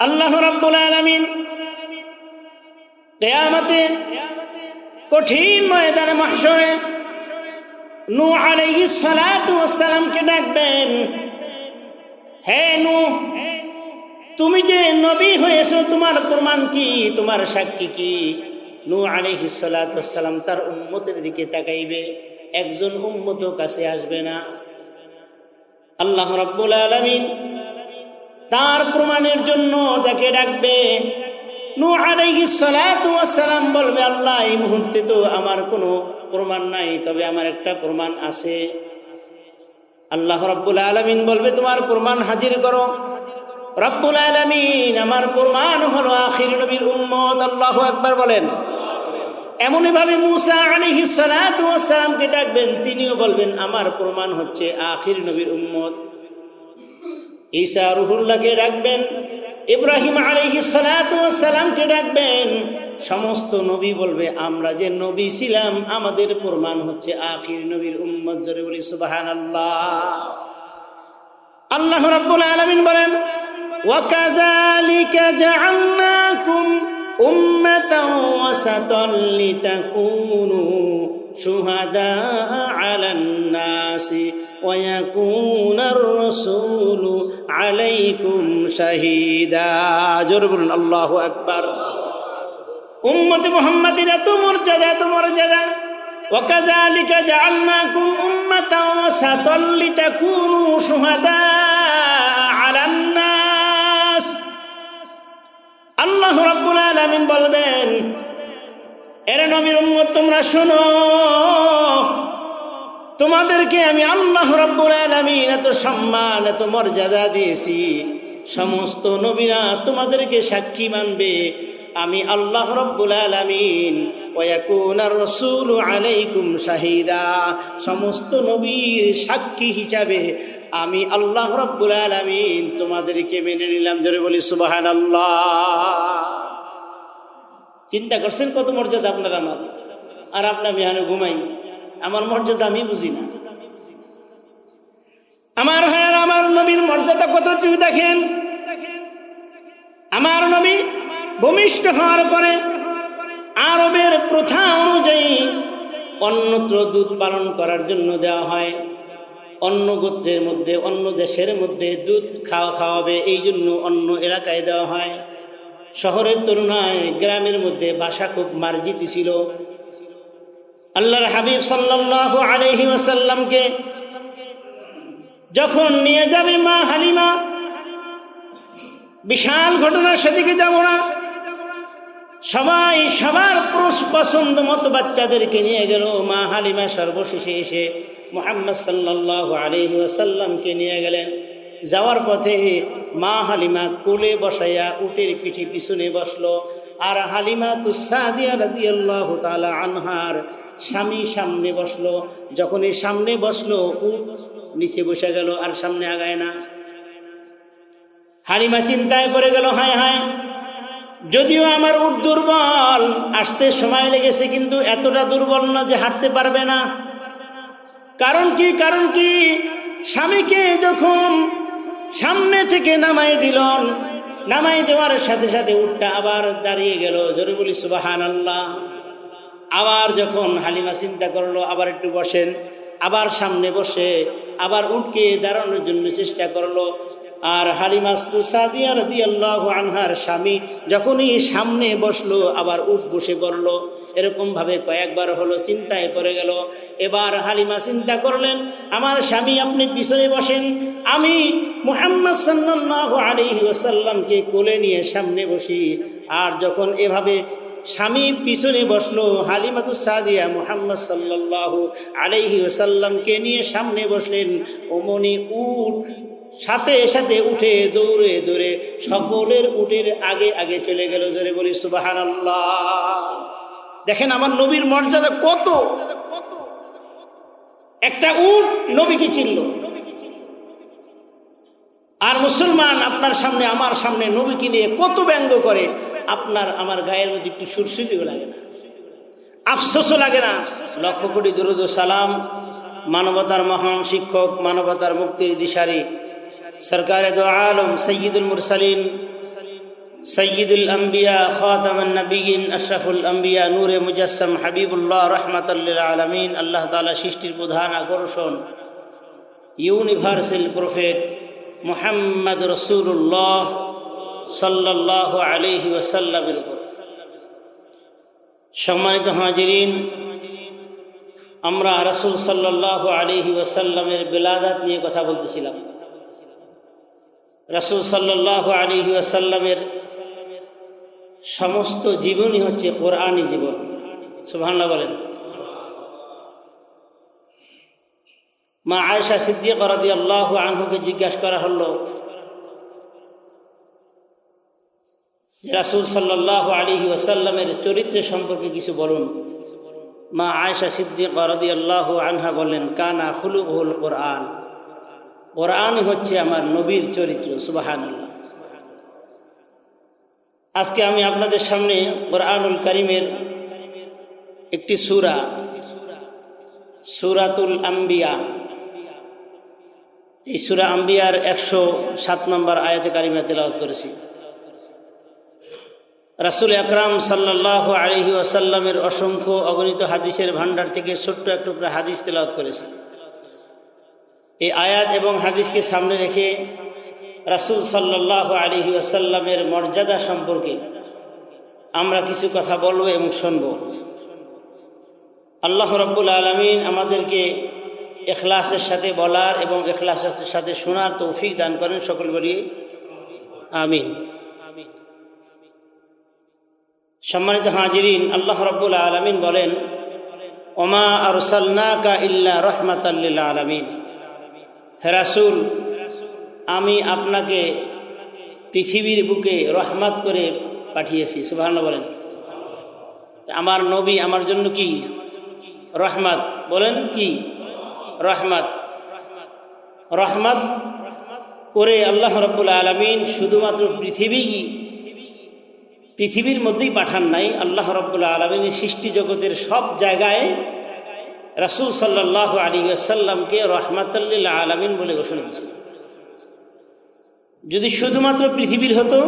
আল্লাহ রাব্বুল আলামিন কিয়ামতে কঠিন ময়দানে, মাহশরে নূ আলাইহিস সালাতু ওয়াস সালামকে ডাকবেন। হে নূ, তুমি যে নবী হয়েছো, তোমার প্রমাণ কি? তোমার সাক্ষী কি? নূ আলাইহিস সালাতু ওয়াস সালাম তার উম্মতের দিকে তাকাইবে, একজন উম্মত কাছে আসবে না। আল্লাহ রাব্বুল আলামিন তার প্রমাণের জন্য তাকে ডাকবে। নূ ওয়াস সালাম বলবে, আল্লাহ, এই মুহূর্তে তো আমার কোনো প্রমাণ নাই, তবে আমার একটা প্রমাণ আছে। আল্লাহ রাব্বুল আলামিন বলবে, তোমার প্রমাণ হাজির করো। রব্বুল আলামিন, আমার প্রমাণ হলো আখির নবীর উম্মত। আল্লাহু আকবার বলেন। এমনই ভাবে মুসা ওয়াস সালামকে ডাকবেন, তিনিও বলবেন, আমার প্রমাণ হচ্ছে আখির নবীর উম্মত। ঈসা রুহুল্লাহকে ডাকবেন, ইব্রাহিম আলাইহিস সালাতু ওয়াস সালামকে ডাকবেন। সমস্ত নবী বলবে, আমরা যে নবী ছিলাম, আমাদের প্রমাণ হচ্ছে আখির নবীর উম্মত জোরে বলি, সুবহানাল্লাহ। আল্লাহ রাব্বুল আলামিন বলেন, ওয়াকাযালিকা জাআলনাকুম উম্মাতাও ওয়াসাতাল লিতাকুনু শুহাদা আলান নাসি ويكون الرسول عليكم شهيدا জোর বলুন আল্লাহু আকবার উম্মতে মুহাম্মাদের এত মর্যাদা এত মর্যাদা وكذلك جعلناكم أمة وسطا لتكونوا شهداء على الناس আল্লাহ রাব্বুল আলামিন বলবেন এর নবীর উম্মত তোমরা শোনো তোমাদেরকে আমি আল্লাহ রাব্বুল আলামিন এত সম্মান, এত মর্যাদা দিয়েছি। সমস্ত নবীরা তোমাদেরকে সাক্ষী মানবে। আমি আল্লাহ রব্বুল আলামিন ওয়াকুনার রসুল আলাইকুম শাহিদা। সমস্ত নবীর সাক্ষী হিসাবে আমি আল্লাহ রব্বুল আলামিন তোমাদেরকে মেনে নিলাম। জোরে বলি সুবাহান আল্লাহ চিন্তা করছেন কত মর্যাদা আপনার আমার? আর আপনার বিহানে ঘুমাই আমার মর্যাদা আমি বুঝি না। আমার হ্যাঁ আমার নবীর মর্যাদা কতটুকু দেখেন? আমার নবী ভূমিষ্ঠ হওয়ার পরে আরবের প্রথা অনুযায়ী অন্যত্র দুধ পালন করার জন্য দেওয়া হয়। অন্য গোত্রের মধ্যে, অন্য দেশের মধ্যে দুধ খাওয়া খাওয়াবে, এই জন্য অন্য এলাকায় দেওয়া হয়। শহরের তুলনায় গ্রামের মধ্যে বাসা খুব মার্জিত ছিল। আল্লাহর হাবিব সাল্লাহ আলহি ওয়াসাল্লামকে যখন নিয়ে যাবে মা হালিমা, বিশাল ঘটনা সেদিকে যাব না। সবাই সবার পছন্দ মতো বাচ্চাদেরকে নিয়ে গেল। মা হালিমা সর্বশেষে এসে মোহাম্মদ সাল্লাহ আলহি ওয়াসাল্লামকে নিয়ে গেলেন। যাওয়ার পথে মা হালিমা কোলে বসাইয়া উটের পিঠে পিছনে বসল। আর হালিমা তুসাদিয়া রাদিয়াল্লাহু তাআলা আনহার স্বামী সামনে বসল। যখন এই সামনে বসল উট নিচে বসে গেল আর সামনে আগায় না। হালিমা চিন্তায় পড়ে গেল, হায় হায়। যদিও আমার উট দুর্বল, আসতে সময় লেগেছে, কিন্তু এতটা দুর্বল না যে হাঁটতে পারবে না। কারণ কি কারণ কি? স্বামীকে যখন সামনে থেকে নামাই দিল নামাই দেওয়ার সাথে সাথে উটটা আবার দাঁড়িয়ে গেল। জোরে বলি সুবাহান আল্লাহ আবার যখন হালিমা চিন্তা করল, আবার একটু বসেন, আবার সামনে বসে, আবার উঠকে দাঁড়ানোর জন্য চেষ্টা করল। আর হালিমা সাদিয়া রাজি আল্লাহ আনহার স্বামী যখনই সামনে বসল, আবার উঠ বসে পড়ল। এরকমভাবে কয়েকবার হলো চিন্তায় পড়ে গেল। এবার হালিমা চিন্তা করলেন, আমার স্বামী, আপনি পিছনে বসেন। আমি মুহাম্মদ সাল্লাহ আলহি ওসাল্লামকে কোলে নিয়ে সামনে বসি। আর যখন এভাবে স্বামী পিছনে বসল, হালিমাতু সাদিয়া মুহাম্মদ সাল্লাহ আলাইহি ওসাল্লামকে নিয়ে সামনে বসলেন। ওমনি উঠ সাথে সাথে উঠে দৌড়ে দৌড়ে সকলের উটের আগে আগে চলে গেল, জোরে বলি সুবাহান দেখেন আমার নবীর মর্যাদা কত? একটা উট নবীকে চিনল? আর মুসলমান আপনার সামনে, আমার সামনে নবীকে নিয়ে কত ব্যঙ্গ করে? আপনার আমার গায়ের মধ্যে একটু সুরসুরিও লাগে না। আফসোসও লাগে না। লক্ষ কোটি দুরুদ সালাম মানবতার মহান শিক্ষক, মানবতার মুক্তির দিশারি, সরকারে আলম, সৈয়দুল মুরসালিন, সৈয়দুল আম্বিয়া, খাতামান নবীন আশরাফুল আম্বিয়া, নূরে মুজাসম হাবিবুল্লাহ রহমতুল্লাহ আলমিন, আল্লাহ তালা সৃষ্টির প্রধান আকর্ষণ, ইউনিভার্সাল প্রফেট মোহাম্মদ রসুল্লাহ সাল্লাহ আলহি ওসাল্লামের উপর। সম্মানিত হাজিরিন, আমরা রসুল সাল্লাহ আলহি ওসাল্লামের বেলাদাত নিয়ে কথা বলতেছিলাম। রসুল সাল্লাহ আলহি ওসাল্লামের সমস্ত জীবনই হচ্ছে কোরআনই জীবন। সুবহানাল্লাহ বলেন। মা আয়সা সিদ্দিক রাদি আল্লাহ আনহুকে জিজ্ঞাসা করা হলো রাসুল সাল্লাহ আলহি ওসাল্লামের চরিত্রের সম্পর্কে কিছু বলুন। মা আয়সা সিদ্দিক রাদি আল্লাহ আনহা বললেন, কানা খুলুহুল কোরআন। কোরআনই হচ্ছে আমার নবীর চরিত্র সুবাহান আজকে আমি আপনাদের সামনে কোরআনুল করিমের একটি সুরা, সুরাতুল আম্বিয়া। এই সুরা আম্বিয়ার একশো সাত নম্বর আয়াতে কারিমা তেলাওয়াত করেছি। রাসুল আকরাম সাল্লাহ আলহি আসাল্লামের অসংখ্য অগণিত হাদিসের ভাণ্ডার থেকে ছোট্ট এক টুকরা হাদিস তেলাওত করেছে। এই আয়াত এবং হাদিসকে সামনে রেখে রাসুল সাল্লাহ আলহি আসাল্লামের মর্যাদা সম্পর্কে আমরা কিছু কথা বলব এবং শুনব। আল্লাহ রব্বুল আলমিন আমাদেরকে এখলাসের সাথে বলার এবং এখলাসের সাথে শোনার তৌফিক দান করেন সকল বলি। আমিন। সম্মানিত হাজিরিন, আল্লাহ রব্বুল আলমিন বলেন, ওমা আরসাল্লাকা ইল্লা রহমাতাল্লিল আলমিন। হেরাসুল আমি আপনাকে পৃথিবীর বুকে রহমত করে পাঠিয়েছি। সুবাহ বলেন। আমার নবী আমার জন্য কি? রহমত। বলেন কি? রহমত। রহমত করে আল্লাহ রব্বুল আলমিন শুধুমাত্র পৃথিবী পৃথিবীর মধ্যেই পাঠান নাই, আল্লাহ রব্বুল্লা আলমিনের সৃষ্টি জগতের সব জায়গায় রাসুল সাল্লাহ আলী আসাল্লামকে রহমাতাল্লিল আলমিন বলে ঘোষণা দিয়েছিল যদি শুধুমাত্র পৃথিবীর হতো,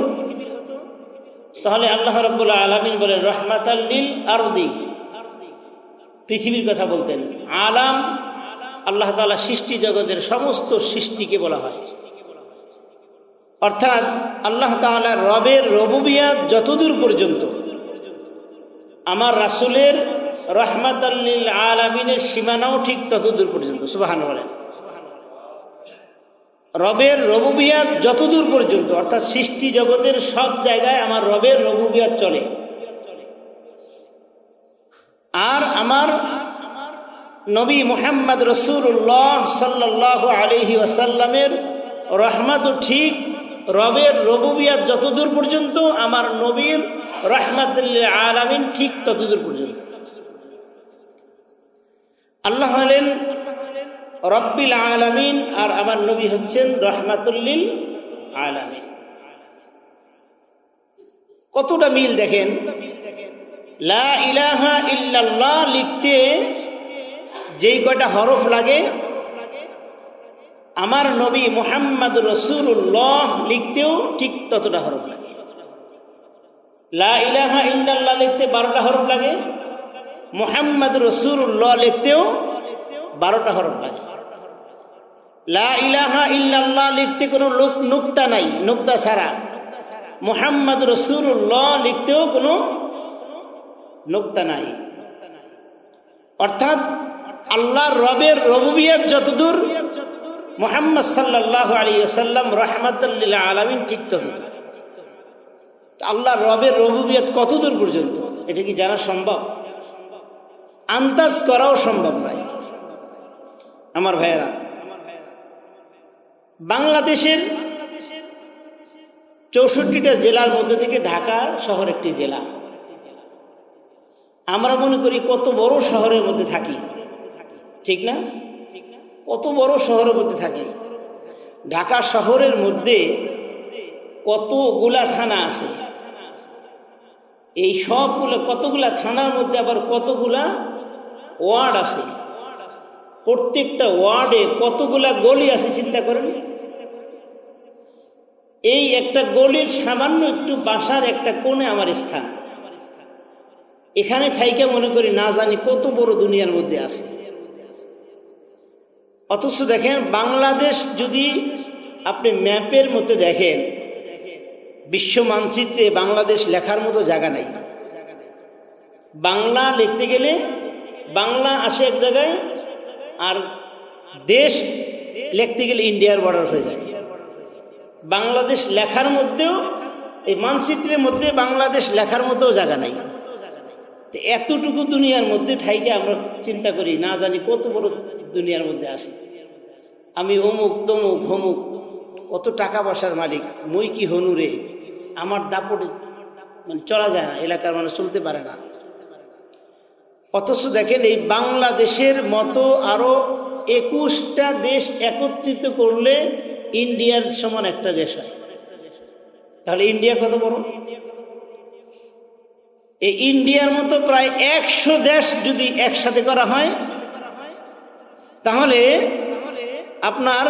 তাহলে আল্লাহ রব্বুল্লা আলমিন বলে রহমাতাল্লিল আরদি। পৃথিবীর কথা বলতেন। আলাম, আল্লাহ তালা সৃষ্টি জগতের সমস্ত সৃষ্টিকে বলা হয়। অর্থাৎ আল্লাহ তালা রবের রবুবিয়াত যতদূর পর্যন্ত। আমার রাসুলের রহমাত আলমিনের সীমানাও ঠিক ততদূর পর্যন্ত সুবাহান বলেন রবের রবুবিয়াত যতদূর পর্যন্ত, অর্থাৎ সৃষ্টি জগতের সব জায়গায় আমার রবের রবুবিয়াত চলে। আর আমার নবী মোহাম্মদ রসুল্লাহ সাল্লাহ আলহি আসাল্লামের রহমাত ঠিক রবের রবুবিয়াত যতদূর পর্যন্ত, আমার নবীর রহমাতুল্লাহ আলামিন ঠিক ততদূর পর্যন্ত। আল্লাহ হলেন রব্বিল আলামিন, আর আমার নবী হচ্ছেন রহমাতুল্লিল আলামিন। কতটা মিল দেখেন? লা ইলাহা ইল্লাল্লাহ লিখতে যেই কয়টা হরফ লাগে আমার নবী মোহাম্মদ রসুল্লাহ লিখতেও ঠিক ততটা হরফ লাগে। লা ইলাহা ইল্লাল্লাহ লিখতে বারোটা হরফ লাগে। মোহাম্মদ রসুল্লাহ লিখতেও বারোটা হরফ লাগে। লা ইলাহা ইল্লাল্লাহ লিখতে কোনো লোক নুক্তা নাই, নুক্তা ছাড়া। মোহাম্মদ রসুল্লাহ লিখতেও কোনো নুক্তা নাই। অর্থাৎ আল্লাহ রবের রবুবিয়াত যতদূর মোহাম্মদ সাল্লাহ আলী সাল্লাম রহমতুল্লাহ আলমিন ঠিক ততদূর আল্লাহ রবের রবুবিয়ত কতদূর পর্যন্ত? এটা কি জানা সম্ভব? আন্দাজ করাও সম্ভব নয় আমার ভাইয়েরা, বাংলাদেশের চৌষট্টিটা জেলার মধ্যে থেকে ঢাকা শহর একটি জেলা। আমরা মনে করি কত বড় শহরের মধ্যে থাকি। ঠিক না? কত বড় শহরের মধ্যে থাকি। ঢাকা শহরের মধ্যে কতগুলা থানা আছে। এই সবগুলো কতগুলা থানার মধ্যে আবার কতগুলা ওয়ার্ড আছে। প্রত্যেকটা ওয়ার্ডে কতগুলা গলি আছে চিন্তা করেন। এই একটা গলির সামান্য একটু বাসার একটা কোণে আমার স্থান। এখানে থাইকে মনে করি না জানি কত বড় দুনিয়ার মধ্যে আছে। অথচ দেখেন বাংলাদেশ যদি আপনি ম্যাপের মধ্যে দেখেন, বিশ্ব মানচিত্রে বাংলাদেশ লেখার মতো জায়গা নাই। বাংলা লিখতে গেলে বাংলা আসে এক জায়গায় আর দেশ লিখতে গেলে ইন্ডিয়ার বর্ডার হয়ে যায়। বাংলাদেশ লেখার মধ্যেও, এই মানচিত্রের মধ্যে বাংলাদেশ লেখার মধ্যেও জায়গা নাই। এতটুকু দুনিয়ার মধ্যে থাইকে আমরা চিন্তা করি, না জানি কত বড় দুনিয়ার মধ্যে আছি। আমি অমুক তমুক হমুক কত টাকা পয়সার মালিক, মই কি হনুরে আমার দাপটে মানে চলা যায় না, এলাকার মানুষ চলতে পারে না। অথচ দেখেন এই বাংলাদেশের মতো আরও একুশটা দেশ একত্রিত করলে ইন্ডিয়ার সমান একটা দেশ হয়। তাহলে ইন্ডিয়া কত বড়? এই ইন্ডিয়ার মতো প্রায় একশো দেশ যদি একসাথে করা হয় তাহলে আপনার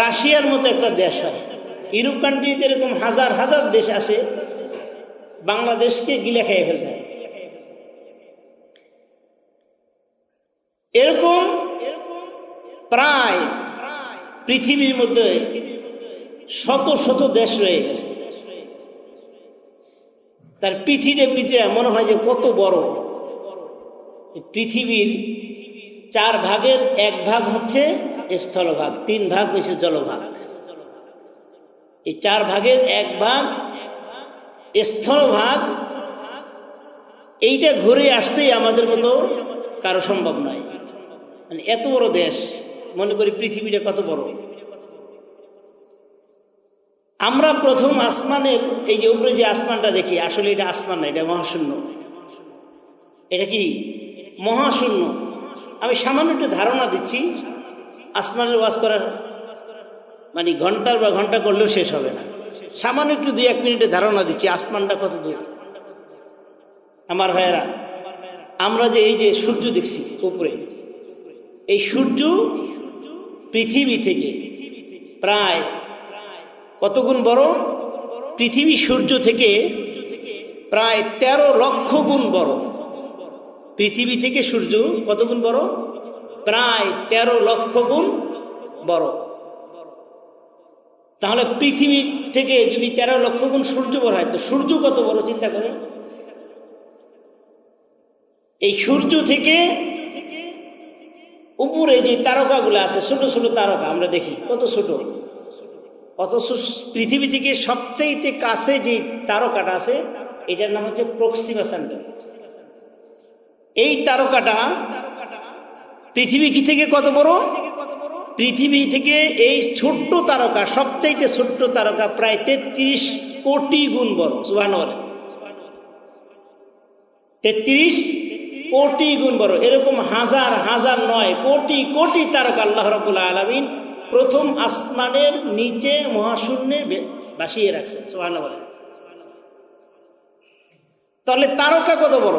রাশিয়ার মতো একটা দেশ হয়। ইউরোপ কান্ট্রিতে এরকম হাজার হাজার দেশ আছে, বাংলাদেশকে গিলে খেয়ে ফেলতে হয়। এরকম প্রায় পৃথিবীর মধ্যে শত শত দেশ রয়ে গেছে। তার পৃথিবীতে পৃথিবী মনে হয় যে কত বড়। পৃথিবীর চার ভাগের এক ভাগ হচ্ছে স্থলভাগ, তিন ভাগ হচ্ছে জলভাগ। এই চার ভাগের এক ভাগ স্থলভাগ, এইটা ঘুরে আসতেই আমাদের মতো কারও সম্ভব নয়। মানে এত বড় দেশ, মনে করি পৃথিবীটা কত বড়। আমরা প্রথম আসমানের, এই যে উপরে যে আসমানটা দেখি, আসলে এটা আসমান না, এটা মহাশূন্য। এটা কি? মহাশূন্য। আমি সামান্য একটু ধারণা দিচ্ছি আসমানের ওয়াজ করার মানে ঘণ্টার বা ঘণ্টা করলেও শেষ হবে না। সামান্য একটু দুই এক মিনিটে ধারণা দিচ্ছি, আসমানটা কত দূর? আমার ভাইয়েরা, আমরা যে এই যে সূর্য দেখছি উপরে, এই সূর্য পৃথিবী থেকে প্রায় কত গুণ বড়? পৃথিবী সূর্য থেকে প্রায় ১৩ লক্ষ গুণ বড়। পৃথিবী থেকে সূর্য কত গুণ বড়? প্রায় ১৩ লক্ষ গুণ বড়। তাহলে পৃথিবী থেকে যদি ১৩ লক্ষ গুণ সূর্য বড় হয়, তো সূর্য কত বড় চিন্তা করেন এই সূর্য থেকে উপরে যে তারকাগুলো আছে, ছোট ছোট তারকা, আমরা দেখি, কত ছোট? অথচ পৃথিবী থেকে সবচাইতে কাছে যে তারকাটা আছে, এটার নাম হচ্ছে প্রক্সিমা সেন্টার এই তারকাটা পৃথিবী কি থেকে কত বড়? পৃথিবী থেকে এই ছোট্ট তারকা, সবচাইতে ছোট্ট তারকা প্রায় তেত্রিশ কোটি গুণ বড় সুবাহ তেত্রিশ কোটি গুণ বড়, এরকম হাজার হাজার নয়, কোটি কোটি তারকা আল্লাহ রবুল্লা আলমিন প্রথম আসমানের নিচে মহাশূন্যে বাসিয়ে রাখছে সোহান তাহলে তারকা কত বড়?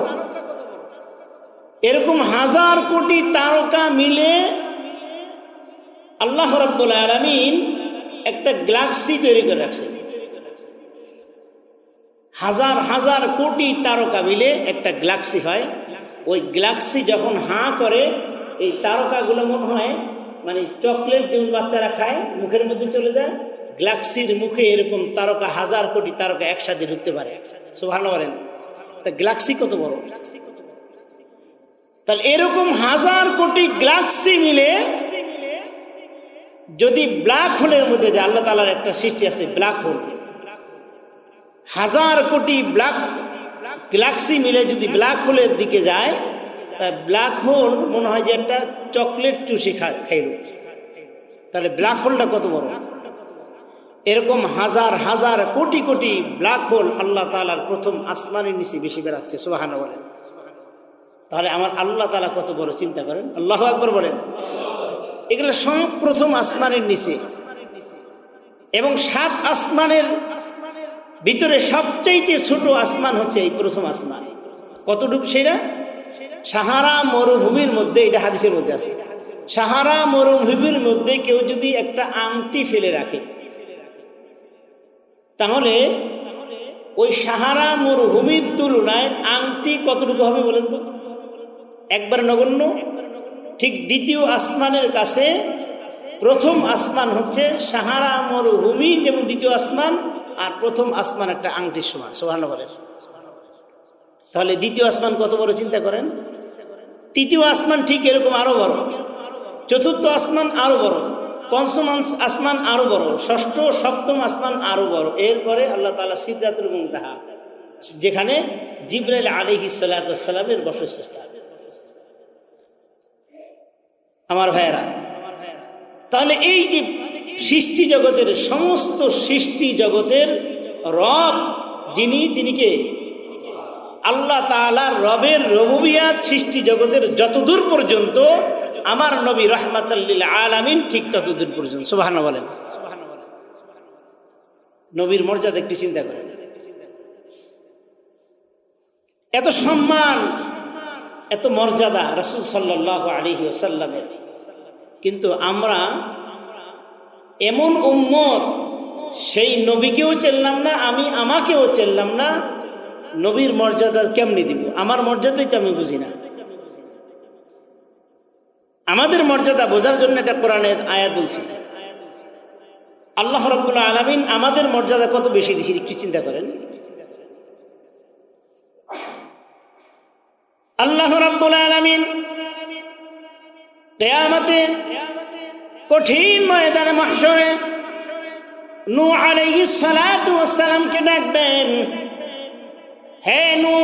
এরকম হাজার কোটি তারকা মিলে আল্লাহ রব্বুল আলমিন একটা গ্লাক্সি তৈরি করে রাখছে। হাজার হাজার কোটি তারকা মিলে একটা গ্লাক্সি হয়। ওই গ্লাক্সি যখন হাঁ করে, এই তারকাগুলো মনে হয় মানে চকলেট যেমন বাচ্চারা খায়, মুখের মধ্যে চলে যায় গ্লাক্সির মুখে এরকম তারকা, হাজার কোটি তারকা একসাথে ঢুকতে পারে। সো ভালো বলেন। তা গ্লাক্সি কত বড়? তাহলে এরকম হাজার কোটি গ্লাক্সি মিলে যদি ব্ল্যাক হোলের মধ্যে যে আল্লাহ তালার একটা সৃষ্টি আছে, ব্ল্যাক হোল। হাজার কোটি ব্ল্যাক গ্লাক্সি মিলে যদি ব্ল্যাক হোলের দিকে যায় ব্ল্যাক হোল মনে হয় যে একটা চকলেট চুষি খাইল। তাহলে ব্ল্যাক হোলটা কত বড়? এরকম হাজার হাজার কোটি কোটি ব্ল্যাক হোল আল্লাহ তালার প্রথম আসমানের নিচে বেশি বেড়াচ্ছে সোহানা বলেন। তাহলে আমার আল্লাহ তালা কত বড় চিন্তা করেন? আল্লাহ আকবর বলেন। এগুলো সব প্রথম আসমানের নিচে। এবং সাত আসমানের ভিতরে সবচাইতে ছোট আসমান হচ্ছে এই প্রথম আসমান। কতটুকু সেটা? সাহারা মরুভূমির মধ্যে, এটা হাদিসের মধ্যে আছে। সাহারা মরুভূমির মধ্যে কেউ যদি একটা আংটি ফেলে রাখে, তাহলে ওই সাহারা মরুভূমির তুলনায় আংটি কতটুকু হবে বলেন তো? একবার নগণ্য। ঠিক দ্বিতীয় আসমানের কাছে প্রথম আসমান হচ্ছে সাহারা মরুভূমি যেমন দ্বিতীয় আসমান, আর প্রথম আসমান একটা আংটির সমান সোহান তাহলে দ্বিতীয় আসমান কত বড় চিন্তা করেন? তৃতীয় আসমান ঠিক এরকম আরও বড়। চতুর্থ আসমান আরও বড়। পঞ্চম আসমান আরও বড়। ষষ্ঠ, সপ্তম আসমান আরও বড়। এরপরে আল্লাহ তালা মুমতাহা যেখানে জিব্রাইল আলিহি সালাতামের বসস্থান আমার ভাইয়েরা। তাহলে এই যে সৃষ্টি জগতের সমস্ত সৃষ্টি জগতের রব, যিনি, তিনি কে? আল্লাহ তাআলার রবের রবুবিয়াত সৃষ্টি জগতের যতদূর পর্যন্ত, আমার নবী রহমাতাল্লিল আলামিন ঠিক ততদূর পর্যন্ত। সুবাহান বলেন। নবীর মর্যাদা একটু চিন্তা করেন। এত সম্মান এত মর্যাদা রসুল সাল্লাহ আলহি ওসাল্লামের কিন্তু আমরা এমন উম্মত, সেই নবীকেও চেললাম না, আমি আমাকেও চেললাম না, নবীর মর্যাদা কেমনি দিব? আমার মর্যাদাই তো আমি বুঝি না। আমাদের মর্যাদা বোঝার জন্য একটা কোরআনের আয়াত বলছি। আল্লাহ রব্বুল্লাহ আলমিন আমাদের মর্যাদা কত বেশি দিছি একটু চিন্তা করেন। আল্লাহ রব্বুল আলমিন কেয়ামতে কঠিন ময়দানে মাহশরে নু আলাইহিস সালাতু ওয়াস সালামকে ডাকবেন। হে নু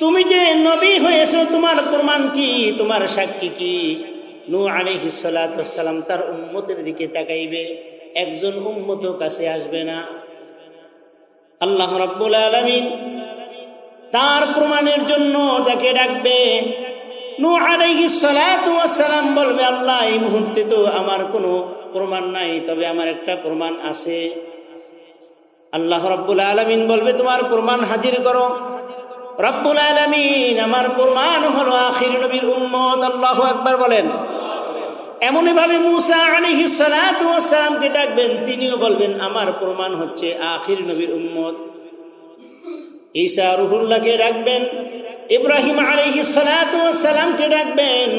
তুমি যে নবী হয়েছো, তোমার প্রমাণ কি? তোমার সাক্ষী কি? নু আলাইহিস সালাতু ওয়াস সালাম তার উম্মতের দিকে তাকাইবে, একজন উম্মত কাছে আসবে না। আল্লাহ রাব্বুল আলামিন তার প্রমাণের জন্য তাকে ডাকবে। নু সালাম বলবে, আল্লাহ, এই মুহূর্তে তো আমার কোনো প্রমাণ নাই, তবে আমার একটা প্রমাণ আছে। আল্লাহ রব্বুল আলমিন বলবে, তোমার প্রমাণ হাজির করো। রব্বুল আলমিন, আমার প্রমাণ হলো আখির নবীর উম্মত। আল্লাহ একবার বলেন। এমনই ভাবে মুসা আলাইহিস সালাতু ওয়াস সালামকে ডাকবেন, তিনিও বলবেন, আমার প্রমাণ হচ্ছে আখির নবীর উম্মত। ঈসা রুহুল্লাহকে ডাকবেন, ইব্রাহিম সালামকে ডাকবেন।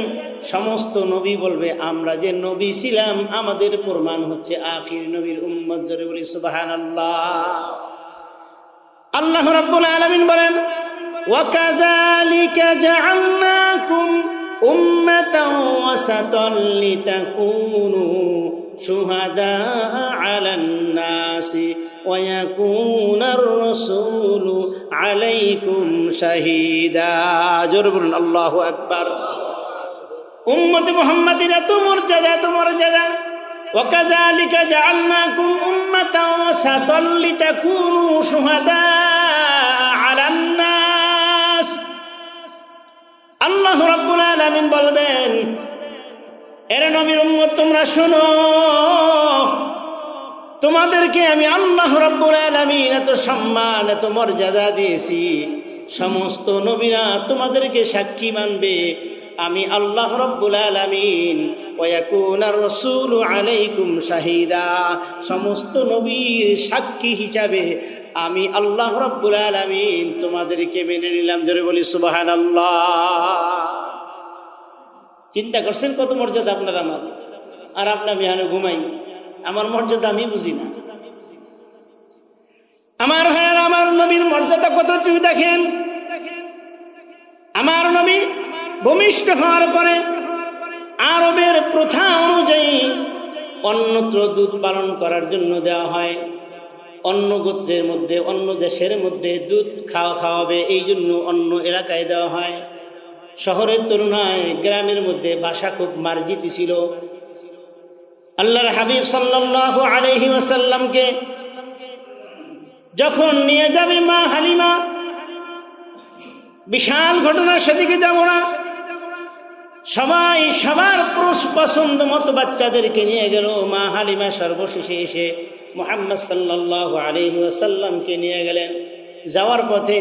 সমস্ত নবী বলবে, আমরা যে নবী ছিলাম, আমাদের প্রমাণ হচ্ছে আখির নবীর উম্মত জোরে বলি, সুবহানাল্লাহ। আল্লাহ আল্লাহ রাব্বুল আলামিন বলেন, ওয়াকাযালিকা জাআলনাকুম উম্মাতাও ওয়াসাতাল লিতাকুনু শুহাদা আলান নাসি ويكون الرسول عليكم شهيدا জোরে বলুন আল্লাহু আকবার উম্মত মুহাম্মাদের এত মর্যাদা এত মর্যাদা وكذلك جعلناكم أمة وسطا لتكونوا شهداء على الناس আল্লাহ রাব্বুল আলামিন বলবেন এর নবীর উম্মত তোমরা শোনো তোমাদেরকে আমি আল্লাহ রাব্বুল আলামিন এত সম্মান, এত মর্যাদা দিয়েছি। সমস্ত নবীরা তোমাদেরকে সাক্ষী মানবে। আমি আল্লাহ রব্বুল আলামিন ওয়াকুনার রসুল আলাইকুম শাহিদা। সমস্ত নবীর সাক্ষী হিসাবে আমি আল্লাহ রব্বুল আলামিন তোমাদেরকে মেনে নিলাম। জোরে বলি সুবাহান আল্লাহ চিন্তা করছেন কত মর্যাদা আপনার আমার? আর আপনার বিহানে ঘুমাই আমার মর্যাদা আমি বুঝি না। আমার ভাইয়ার, আমার নবীর মর্যাদা কতটুকু দেখেন? আমার নবী ভূমিষ্ঠ হওয়ার পরে আরবের প্রথা অনুযায়ী অন্যত্র দুধ পালন করার জন্য দেওয়া হয়। অন্য গোত্রের মধ্যে, অন্য দেশের মধ্যে দুধ খাওয়া খাওয়াবে, এই জন্য অন্য এলাকায় দেওয়া হয়। শহরের তুলনায় গ্রামের মধ্যে বাসা খুব মার্জিত ছিল। আল্লাহর হাবিব সাল্লাল্লাহু আলাইহি ওয়াসাল্লামকে যখন নিয়ে যাবে মা হালিমা, বিশাল ঘটনা সেদিকে যাব না। সবাই সবার পছন্দ মতো বাচ্চাদেরকে নিয়ে গেল। মা হালিমা সর্বশেষে এসে মোহাম্মদ সাল্লাহ আলহি ওসাল্লামকে নিয়ে গেলেন। যাওয়ার পথে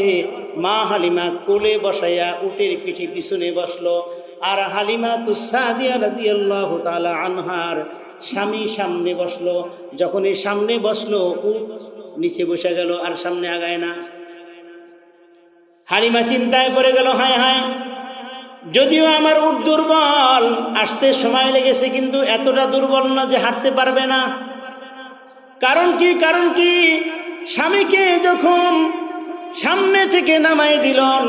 মা হালিমা কোলে বসাইয়া উটের পিঠে পিছনে বসল। আর হালিমা তুসাদিয়া রাদিয়াল্লাহু তাআলা আনহার স্বামী সামনে বসল। যখন এই সামনে বসল উট নিচে বসে গেল আর সামনে আগায় না। হালিমা চিন্তায় পড়ে গেল, হায় হায়। যদিও আমার উট দুর্বল, আসতে সময় লেগেছে কিন্তু এতটা দুর্বল না যে হাঁটতে পারবে না। কারণ কি কারণ কি? স্বামীকে যখন সামনে থেকে নামাই দিলন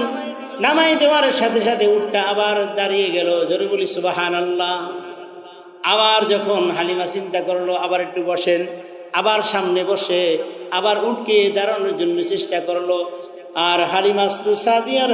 নামাই দেওয়ার সাথে সাথে উঠটা আবার দাঁড়িয়ে গেল। জোরে বলি সুবাহান আল্লাহ আবার যখন হালিমা চিন্তা করল, আবার একটু বসেন, আবার সামনে বসে, আবার উঠকে দাঁড়ানোর জন্য চেষ্টা করল। আর হালিমা সাদিয়া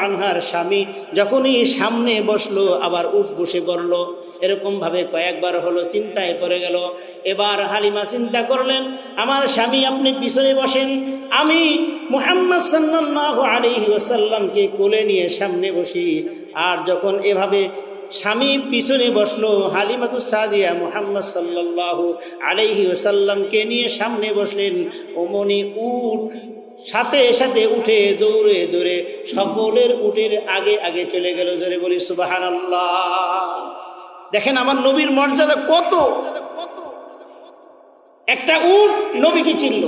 আনহার স্বামী যখনই সামনে বসল, আবার উঠ বসে পড়ল। এরকমভাবে কয়েকবার হলো চিন্তায় পড়ে গেল। এবার হালিমা চিন্তা করলেন, আমার স্বামী, আপনি পিছনে বসেন। আমি মুহাম্মদ সাল্লাহ আলহি ওসাল্লামকে কোলে নিয়ে সামনে বসি। আর যখন এভাবে স্বামী পিছনে বসল, হালিমাতু সাদিয়া মুহাম্মদ সাল্লাহ আলাইহি ওসাল্লামকে নিয়ে সামনে বসলেন। ওমনি উঠ সাথে সাথে উঠে দৌড়ে দৌড়ে সকলের উটের আগে আগে চলে গেল, জোরে বলি সুবাহান দেখেন আমার নবীর মর্যাদা কত? একটা উট নবীকে চিনল?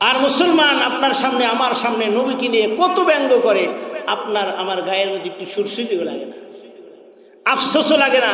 আর মুসলমান আপনার সামনে, আমার সামনে নবীকে নিয়ে কত ব্যঙ্গ করে? আপনার আমার গায়ের মধ্যে একটু সুরসুরিও লাগে না। আফসোসও লাগে না।